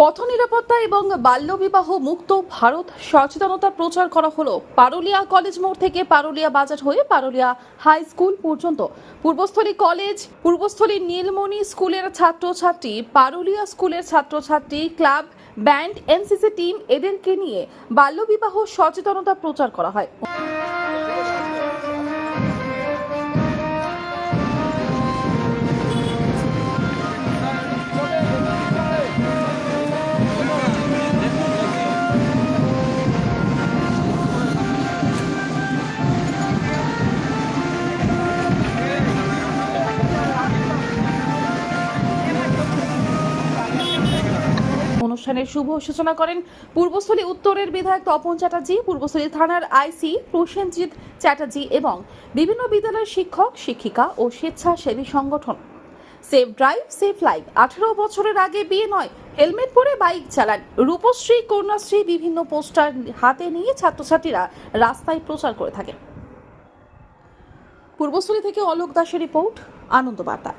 পথ নিরাপত্তা এবং বাল্যবিবাহ মুক্ত ভারত সচেতনতা প্রচার করা হলো। পারুলিয়া কলেজ মোড় থেকে পারুলিয়া বাজার হয়ে পারুলিয়া হাই স্কুল পর্যন্ত। পূর্বস্থলী কলেজ, পূর্বস্থলী নীলমণি স্কুলের ছাত্রছাত্রী, পারুলিয়া স্কুলের ছাত্রছাত্রী, ক্লাব, ব্যান্ড, এনসিসি টিম এদেরকে নিয়ে বাল্যবিবাহ সচেতনতা প্রচার করা হয়। অনুষ্ঠানের শুভ সূচনা করেন পূর্বস্থলী উত্তরের বিধায়ক তপন চ্যাটার্জি, পূর্বস্থলী থানার আইসি প্রসেনজিৎ চ্যাটার্জি এবং বিভিন্ন বিদ্যালয়ের শিক্ষক, শিক্ষিকা ও স্বেচ্ছাসেবী সংগঠন। সেফ ড্রাইভ, সেফ লাইফ, আঠেরো বছরের আগে বিয়ে নয়, হেলমেট পরে বাইক চালান। রূপশ্রী, কন্যাশ্রী বিভিন্ন পোস্টার হাতে নিয়ে ছাত্রছাত্রীরা রাস্তায় প্রচার করে থাকেন। পূর্বস্থলী থেকে অলোক দাসের রিপোর্ট, আনন্দ বার্তা।